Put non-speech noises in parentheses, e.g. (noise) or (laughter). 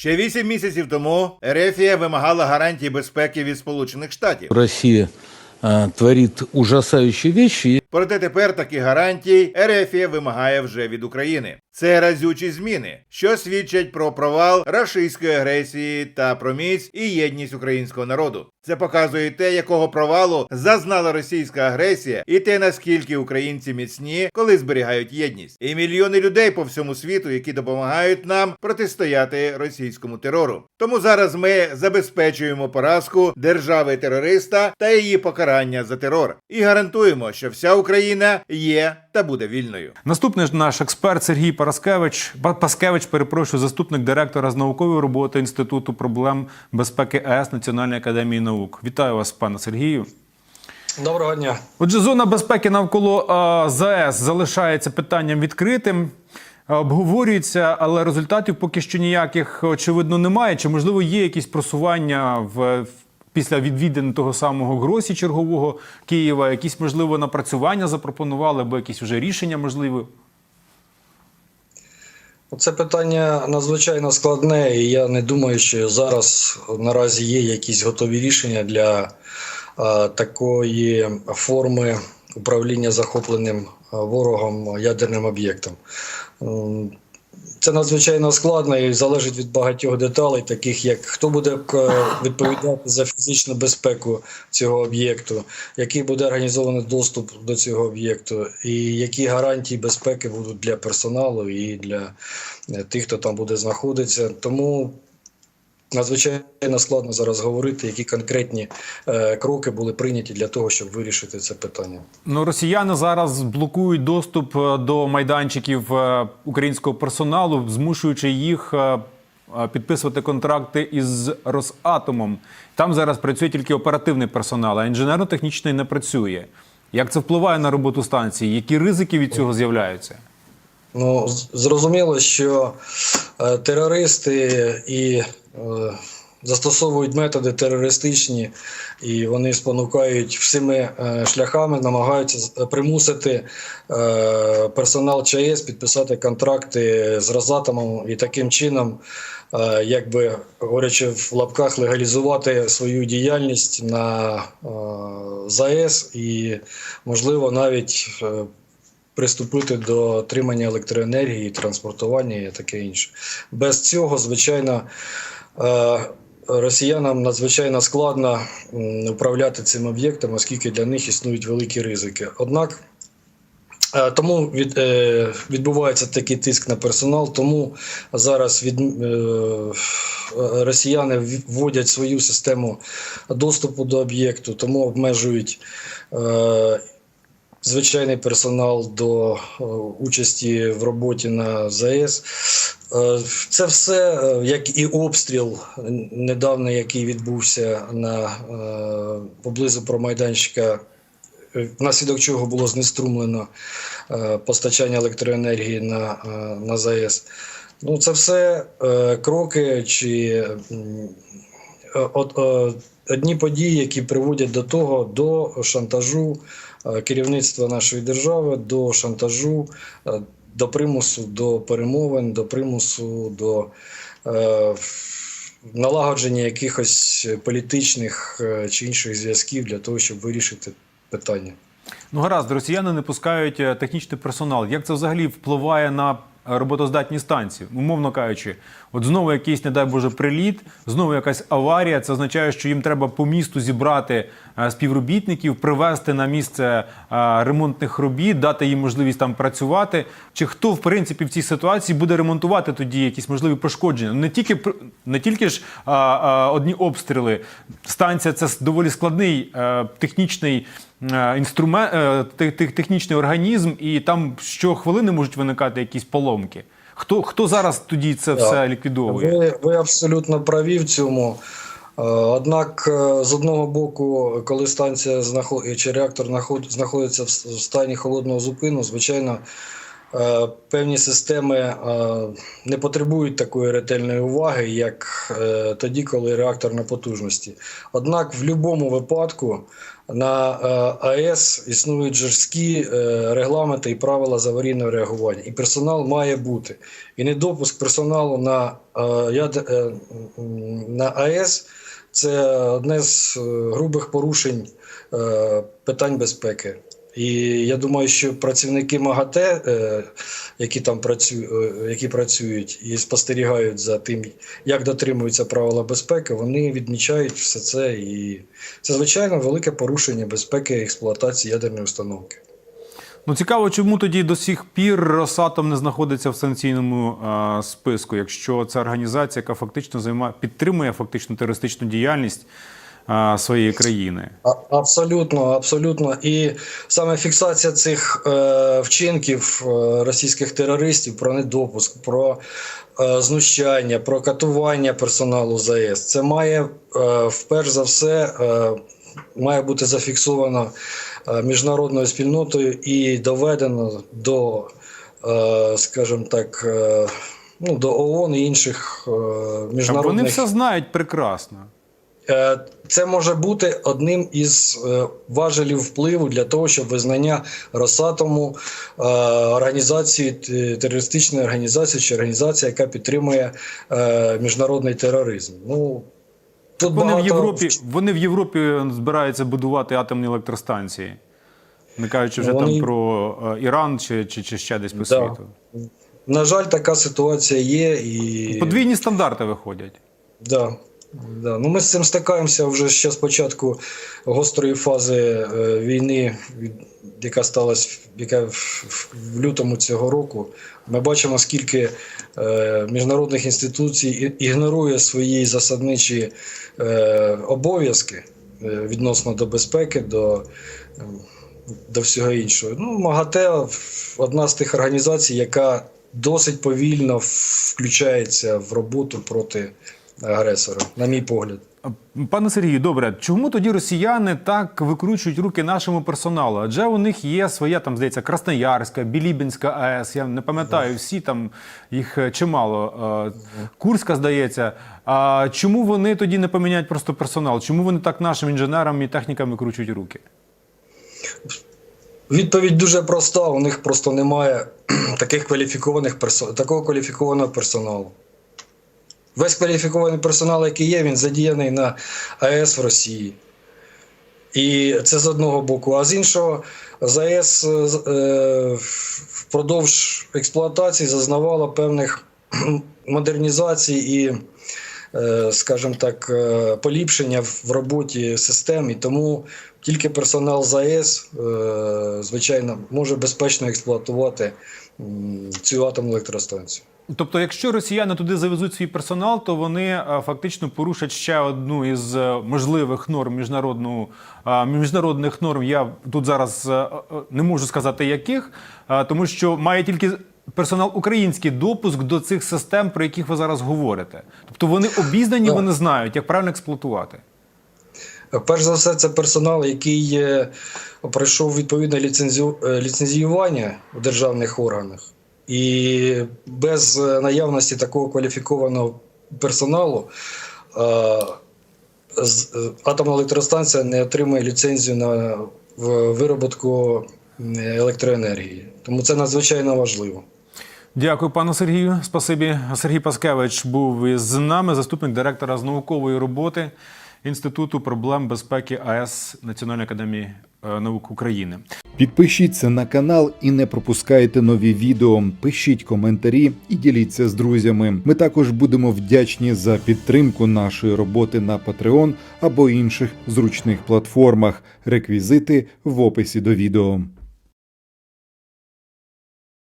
Ще вісім місяців тому Ерефія вимагала гарантії безпеки від Сполучених Штатів. Росія творить ужасаючі вещи. Проте тепер такі гарантії Ерефія вимагає вже від України. Це разючі зміни, що свідчать про провал рашистської агресії та про міць і єдність українського народу. Це показує те, якого провалу зазнала російська агресія, і те, наскільки українці міцні, коли зберігають єдність, і мільйони людей по всьому світу, які допомагають нам протистояти російському терору. Тому зараз ми забезпечуємо поразку держави терориста та її покарання за терор, і гарантуємо, що вся Україна є та буде вільною. Наступний ж наш експерт Сергій Параскевич, Па- Паскевич, перепрошую, заступник директора з наукової роботи Інституту проблем безпеки ЕС Національної академії наук. Вітаю вас, пане Сергію. Доброго дня. Отже, зона безпеки навколо ЗАЕС залишається питанням відкритим. Обговорюється, але результатів поки що ніяких очевидно немає. Чи можливо є якісь просування в, в- після відвідин того самого Гросі чергового Києва? Якісь можливо напрацювання запропонували, або якісь вже рішення можливі? Це питання надзвичайно складне, і я не думаю, що зараз наразі є якісь готові рішення для е, такої форми управління захопленим е, ворогом ядерним об'єктом. Це надзвичайно складно і залежить від багатьох деталей, таких як хто буде е, (laughs) відповідати за фізичну безпеку цього об'єкту, який буде організований доступ до цього об'єкту, і які гарантії безпеки будуть для персоналу і для е, тих, хто там буде знаходитися. Тому надзвичайно складно зараз говорити, які конкретні е, кроки були прийняті для того, щоб вирішити це питання. Ну, росіяни зараз блокують доступ е, до майданчиків е, українського персоналу, змушуючи їх е, підписувати контракти із Росатомом. Там зараз працює тільки оперативний персонал, а інженерно-технічний не працює. Як це впливає на роботу станції? Які ризики від цього з'являються? Ну, зрозуміло, що е, терористи і е, застосовують методи терористичні, і вони спонукають всіми е, шляхами, намагаються примусити е, персонал ЧАЕС підписати контракти з Росатомом і таким чином, е, якби говорячи в лапках, легалізувати свою діяльність на е, ЗАЕС і, можливо, навіть е, приступити до отримання електроенергії, транспортування і таке інше. Без цього, звичайно, е, росіянам надзвичайно складно управляти цим об'єктом, оскільки для них існують великі ризики. Однак Е, Тому від, е, відбувається такий тиск на персонал. Тому зараз від, росіяни вводять свою систему доступу до об'єкту, тому обмежують звичайний персонал до е, участі в роботі на ЗАЕС. Е, Це все, е, як і обстріл недавно, який відбувся на поблизу промайданчика внаслідок чого було знеструмлено постачання електроенергії на, на ЗАЕС. Ну, це все кроки чи одні події, які приводять до того, до шантажу керівництва нашої держави, до шантажу, е, до примусу до перемовин, до примусу до е, налагодження якихось політичних е, чи інших зв'язків для того, щоб вирішити питання. Ну гаразд, росіяни не пускають е, технічний персонал. Як це взагалі впливає на е, роботоздатні станції? Умовно кажучи, от знову якийсь, не дай Боже, приліт, знову якась аварія. Це означає, що їм треба по місту зібрати е, співробітників, привезти на місце е, ремонтних робіт, дати їм можливість там працювати. Чи хто в принципі в цій ситуації буде ремонтувати тоді якісь можливі пошкодження? Не тільки не тільки ж одні обстріли. Станція це доволі складний е, технічний інструмент, е, те- те- технічний організм, і там щохвилини можуть виникати якісь поломки. Хто, хто зараз тоді це все ліквідовує? Ви, ви абсолютно праві в цьому. Е, Однак, е, з одного боку, коли станція знаход... чи реактор знаход- знаходиться в стані холодного зупину, звичайно, е, певні системи е, не потребують такої ретельної уваги, як е, тоді, коли реактор на потужності. Однак в будь-якому випадку на е, АЕС існують жорсткі е, регламенти і правила з аварійного реагування, і персонал має бути. І недопуск персоналу на, е, е, на АЕС це одне з е, грубих порушень е, питань безпеки. І я думаю, що працівники МАГАТЕ, е, які там працюють, які працюють і спостерігають за тим, як дотримуються правила безпеки, вони відмічають все це. І це звичайно велике порушення безпеки експлуатації ядерної установки. Ну цікаво, чому тоді до сих пір Росатом не знаходиться в санкційному е, списку, якщо це організація, яка фактично займає підтримує фактично терористичну діяльність своєї країни. А- Абсолютно, абсолютно. І саме фіксація цих е, вчинків е, російських терористів про недопуск, про е, знущання, про катування персоналу ЗАЕС, це має е, вперш за все е, має бути зафіксовано е, міжнародною спільнотою і доведено до, е, скажімо так, е, ну, до ООН і інших міжнародних Вони все знають прекрасно. Е, Це може бути одним із е, важелів впливу для того, щоб визнання Росатому е, організації терористичної організації чи організації, яка підтримує міжнародний тероризм. Ну тут Вони в Європі, вони в Європі збираються будувати атомні електростанції. Не кажучи вже Вони- там про Іран чи, чи, чи ще десь по Да. світу. На жаль, така ситуація є і Подвійні стандарти виходять. Да. Да. Ну, ми з цим стикаємося вже ще з початку гострої фази е, війни, яка сталася яка в, лютому цього року. Ми бачимо, скільки е, міжнародних інституцій ігнорує свої засадничі е, обов'язки е, відносно до безпеки, до, до всього іншого. Ну, МАГАТЕ одна з тих організацій, яка досить повільно включається в роботу проти агресора, на мій погляд. Пане Сергію, добре, чому тоді росіяни так викручують руки нашому персоналу? Адже у них є своя там, здається, Красноярська, Білібінська АЕС. Я не пам'ятаю всі там їх е, чимало. Е, Курська, здається. А чому вони тоді не поміняють просто персонал? Чому вони так нашим інженерам і технікам викручують руки? Відповідь дуже проста: у них просто немає (clears throat) таких кваліфікованих персо... такого кваліфікованого персоналу. Весь кваліфікований персонал, який є, він задіяний на АЕС в Росії. І це з одного боку. А з іншого, ЗАЕС е, впродовж експлуатації зазнавала певних (clears throat) модернізацій і, е, скажімо так, е, поліпшення в роботі систем. І тому тільки персонал ЗАЕС, е, звичайно, може безпечно експлуатувати цю атомну електростанцію. Тобто, якщо росіяни туди завезуть свій персонал, то вони е, фактично порушать ще одну із е, можливих норм міжнародного е, міжнародних норм. Я тут зараз не можу сказати яких, тому що має тільки персонал український допуск до цих систем, про яких ви зараз говорите. Тобто вони обізнані, вони знають, як правильно експлуатувати. Перш за все, це персонал, який е, пройшов відповідне е, ліцензіювання у державних органах. І без е, наявності такого кваліфікованого персоналу атомна електростанція не отримує ліцензію на в- вироботку електроенергії. Тому це надзвичайно важливо. Дякую, пану Сергію. Спасибі. Сергій Паскевич був із нами, заступник директора з наукової роботи Інституту проблем безпеки АЕС Національної академії е, наук України. Підпишіться на канал і не пропускайте нові відео. Пишіть коментарі і діліться з друзями. Ми також будемо вдячні за підтримку нашої роботи на Patreon або інших зручних платформах. Реквізити в описі до відео.